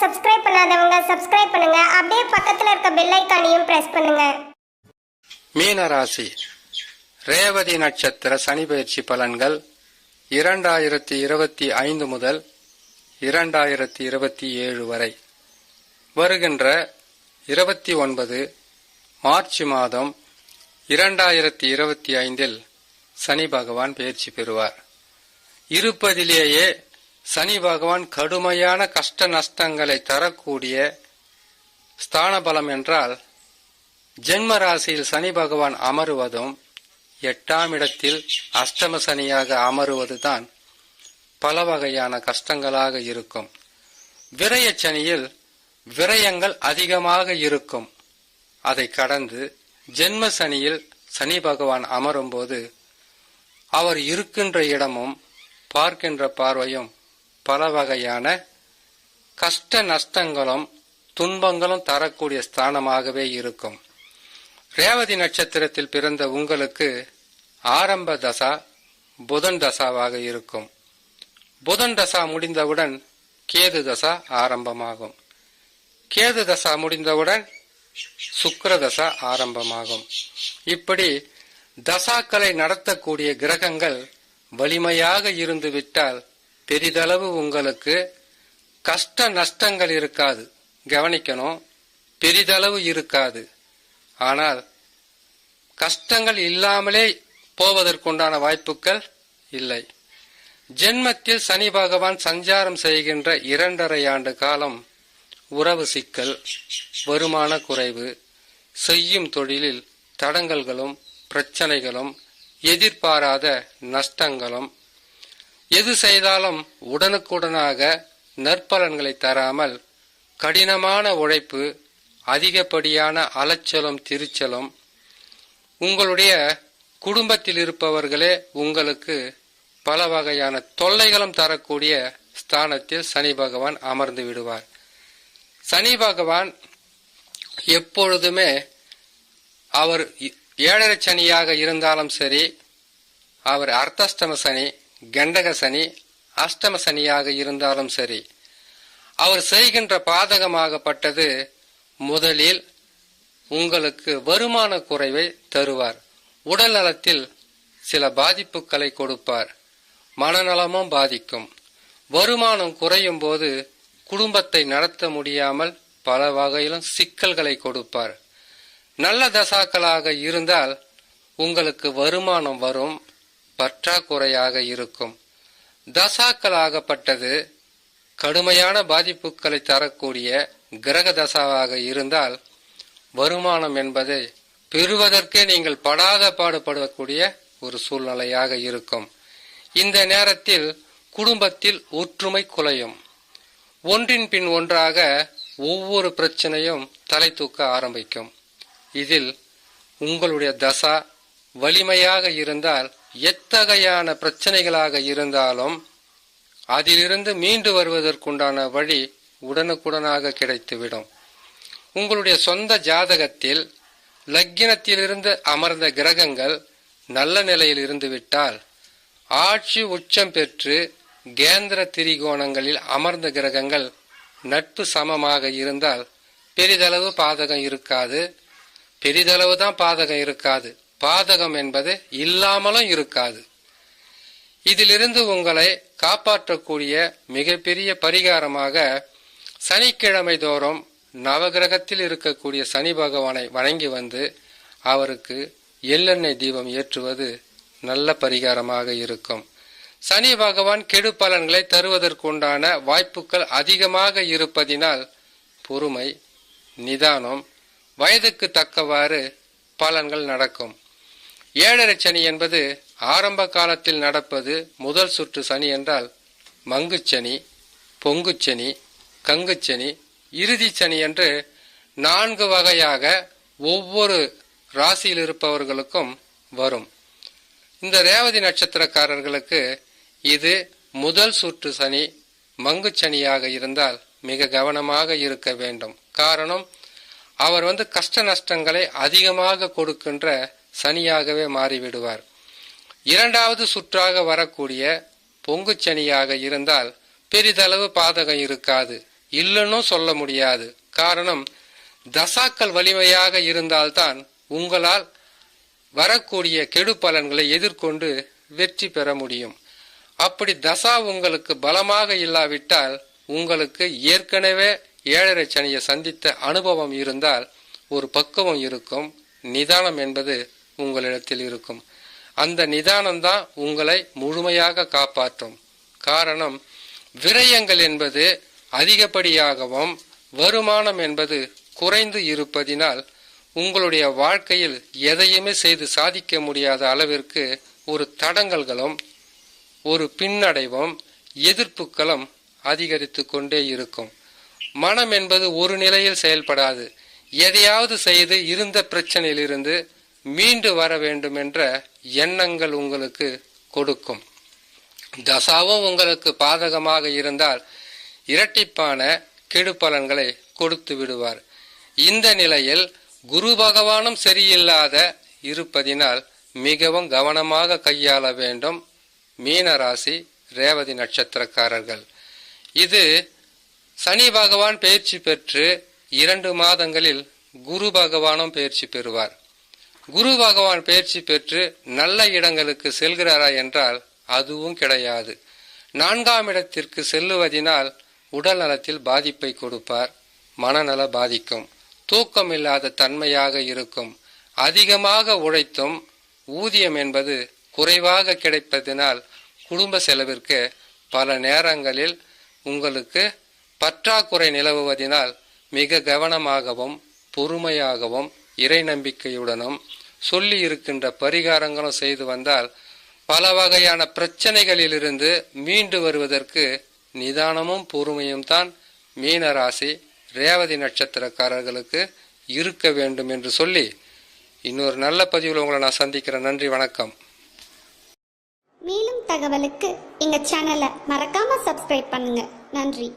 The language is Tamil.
சப்ஸ்கிரைப் பண்ணாதவங்க சப்ஸ்கிரைப் பண்ணுங்க. அப்படியே பக்கத்துல இருக்க பெல் ஐக்கானையும் பிரஸ் பண்ணுங்க. மீனராசி. ரேவதி நட்சத்திர சனி பயிற்சி பலன்கள் இரண்டாயிரத்தி இருபத்தி ஐந்து முதல் இரண்டாயிரத்தி இருபத்தி ஏழு வரை. வருகின்ற இருபத்தி ஒன்பது மார்ச் மாதம் இரண்டாயிரத்தி இருபத்தி ஐந்தில் சனி பகவான் பயிற்சி பெறுவார். இருப்பதிலேயே சனி பகவான் கடுமையான கஷ்ட நஷ்டங்களை தரக்கூடிய ஸ்தான பலம் என்றால் ஜென்ம ராசியில் சனி பகவான் அமருவதும் எட்டாம் இடத்தில் அஷ்டம சனியாக அமருவதுதான் பல வகையான கஷ்டங்களாக இருக்கும். விரய சனியில் விரயங்கள் அதிகமாக இருக்கும். அதை கடந்து ஜென்ம சனியில் சனி பகவான் அமரும்போது அவர் இருக்கின்ற இடமும் பார்க்கின்ற பார்வையும் பல வகையான கஷ்ட நஷ்டங்களும் துன்பங்களும் தரக்கூடிய ஸ்தானமாகவே இருக்கும். ரேவதி நட்சத்திரத்தில் பிறந்த உங்களுக்கு ஆரம்ப தசா புதன் தசாவாக இருக்கும். புதன் தசா முடிந்தவுடன் கேது தசா ஆரம்பமாகும். கேது தசா முடிந்தவுடன் சுக்கர தசா ஆரம்பமாகும். இப்படி தசாக்களை நடத்தக்கூடிய கிரகங்கள் வலிமையாக இருந்து விட்டால் பெரிதளவு உங்களுக்கு கஷ்ட நஷ்டங்கள் இருக்காது. கவனிக்கணும். பெரிதளவு இருக்காது. ஆனால் கஷ்டங்கள் இல்லாமலே போவதற்குண்டான வாய்ப்புகள் இல்லை. ஜென்மத்தில் சனி பகவான் சஞ்சாரம் செய்கின்ற இரண்டரை ஆண்டு காலம் உறவு சிக்கல் வருமான குறைவு செய்யும் தொழிலில் தடங்கல்களும் பிரச்சனைகளும் எதிர்பாராத நஷ்டங்களும் எது செய்தாலும் உடனுக்குடனாக நற்பலன்களை தராமல் கடினமான உழைப்பு அதிகப்படியான அலைச்சலும் திருச்சலும் உங்களுடைய குடும்பத்தில் இருப்பவர்களே உங்களுக்கு பல வகையான தொல்லைகளும் தரக்கூடிய ஸ்தானத்தில் சனி பகவான் அமர்ந்து விடுவார். சனி பகவான் எப்பொழுதுமே அவர் ஏழரை சனியாக இருந்தாலும் சரி அவர் அர்த்தஷ்டம சனி கண்டக சனி அஷ்டம சனியாக இருந்தாலும் சரி அவர் செய்கின்ற பாதகமாகப்பட்டது முதலில் உங்களுக்கு வருமான குறைவை தருவார். உடல் நலத்தில் சில பாதிப்புகளை கொடுப்பார். மனநலமும் பாதிக்கும். வருமானம் குறையும் போது குடும்பத்தை நடத்த முடியாமல் பல வகையிலும் சிக்கல்களை கொடுப்பார். நல்ல தசாக்களாக இருந்தால் உங்களுக்கு வருமானம் வரும். பற்றாக்குறையாக இருக்கும். தசாக்களாகப்பட்டது கடுமையான பாதிப்புகளை தரக்கூடிய கிரக தசாவாக இருந்தால் வருமானம் என்பதை பெறுவதற்கே நீங்கள் படாத பாடுபடக்கூடிய ஒரு சூழ்நிலையாக இருக்கும். இந்த நேரத்தில் குடும்பத்தில் ஒற்றுமை குலையும். ஒன்றின் பின் ஒன்றாக ஒவ்வொரு பிரச்சனையும் தலை தூக்க ஆரம்பிக்கும். இதில் உங்களுடைய தசா வலிமையாக இருந்தால் எத்தகையான பிரச்சனைகளாக இருந்தாலும் அதிலிருந்து மீண்டு வருவதற்குண்டான வழி உடனுக்குடனாக கிடைத்துவிடும். உங்களுடைய சொந்த ஜாதகத்தில் லக்கினத்திலிருந்து அமர்ந்த கிரகங்கள் நல்ல நிலையில் இருந்துவிட்டால் ஆட்சி உச்சம் பெற்று கேந்திர திரிகோணங்களில் அமர்ந்த கிரகங்கள் நட்பு சமமாக இருந்தால் பெரிதளவு பாதகம் இருக்காது. பெரிதளவு தான் பாதகம் இருக்காது. பாதகம் என்பது இல்லாமலும் இருக்காது. இதிலிருந்து உங்களை காப்பாற்றக்கூடிய மிகப்பெரிய பரிகாரமாக சனிக்கிழமை தோறும் நவகிரகத்தில் இருக்கக்கூடிய சனி பகவானை வணங்கி வந்து அவருக்கு எள்ளெண்ணெய் தீபம் ஏற்றுவது நல்ல பரிகாரமாக இருக்கும். சனி பகவான் கெடு பலன்களை தருவதற்குண்டான வாய்ப்புகள் அதிகமாக இருப்பதினால் பொறுமை நிதானம் வயதுக்கு தக்கவாறு பலன்கள் நடக்கும். ஏழரை சனி என்பது ஆரம்ப காலத்தில் நடப்பது முதல் சுற்று சனி என்றால் மங்குச்சனி பொங்குச்சனி கங்குச்சனி இறுதி சனி என்று நான்கு வகையாக ஒவ்வொரு ராசியில் இருப்பவர்களுக்கும் வரும். இந்த ரேவதி நட்சத்திரக்காரர்களுக்கு இது முதல் சுற்று சனி மங்குச்சனியாக இருந்தால் மிக கவனமாக இருக்க வேண்டும். காரணம் அவர் வந்து கஷ்ட நஷ்டங்களை அதிகமாக கொடுக்கின்ற சனியாகவே மாறிவிடுவார். இரண்டாவது சுற்றாக வரக்கூடிய பொங்குச்சனியாக இருந்தால் பெரிதளவு பாதகம் இருக்காது. இல்லைன்னு சொல்ல முடியாது. காரணம் தசாக்கள் வலிமையாக இருந்தால்தான் உங்களால் வரக்கூடிய கெடு பலன்களை எதிர்கொண்டு வெற்றி பெற முடியும். அப்படி தசா உங்களுக்கு பலமாக இல்லாவிட்டால் உங்களுக்கு ஏற்கனவே ஏழரை சனியை சந்தித்த அனுபவம் இருந்தால் ஒரு பக்குவம் இருக்கும். நிதானம் என்பது உங்களிடத்தில் இருக்கும். அந்த நிதானம்தான் உங்களை முழுமையாக காப்பாற்றும். காரணம் விரயங்கள் என்பது அதிகப்படியாகவும் வருமானம் என்பது குறைந்து இருப்பதினால் உங்களுடைய வாழ்க்கையில் எதையுமே செய்து சாதிக்க முடியாத அளவிற்கு ஒரு தடங்கல்களும் ஒரு பின்னடைவும் எதிர்ப்புகளும் அதிகரித்து கொண்டே இருக்கும். மனம் என்பது ஒரு நிலையில் செயல்படாது. எதையாவது செய்து இருந்த பிரச்சனையிலிருந்து மீண்டு வர வேண்டும் என்ற எண்ணங்கள் உங்களுக்கு கொடுக்கும். தசாவும் உங்களுக்கு பாதகமாக இருந்தால் இரட்டிப்பான கெடு பலன்களை கொடுத்து விடுவார். இந்த நிலையில் குரு பகவானும் சரியில்லாத இருப்பதினால் மிகவும் கவனமாக கையாள வேண்டும் மீனராசி ரேவதி நட்சத்திரக்காரர்கள். இது சனி பகவான் பயிற்சி பெற்று இரண்டு மாதங்களில் குரு பகவானும் பயிற்சி பெறுவார். குரு பகவான் பயிற்சி பெற்று நல்ல இடங்களுக்கு செல்கிறாரா என்றால் அதுவும் கிடையாது. நான்காம் இடத்திற்கு செல்லுவதினால் உடல் நலத்தில் பாதிப்பை கொடுப்பார். மனநல பாதிக்கும். தூக்கம் இல்லாத தன்மையாக இருக்கும். அதிகமாக உழைத்தும் ஊதியம் என்பது குறைவாக கிடைப்பதினால் குடும்ப செலவிற்கு பல நேரங்களில் உங்களுக்கு பற்றாக்குறை நிலவுவதினால் மிக கவனமாகவும் பொறுமையாகவும் இறை நம்பிக்கையுடனும் சொல்லி இருக்கின்ற பரிகாரங்களும் செய்து வந்தால் பல வகையான பிரச்சனைகளிலிருந்து மீண்டு வருவதற்கு நிதானமும் பொறுமையும் தான் மீனராசி ரேவதி நட்சத்திரக்காரர்களுக்கு இருக்க வேண்டும் என்று சொல்லி இன்னொரு நல்ல பதிவில் உங்களை நான் சந்திக்கிறேன். நன்றி வணக்கம். மேலும் தகவலுக்கு எங்க சேனலை மறக்காம சப்ஸ்கிரைப் பண்ணுங்க. நன்றி.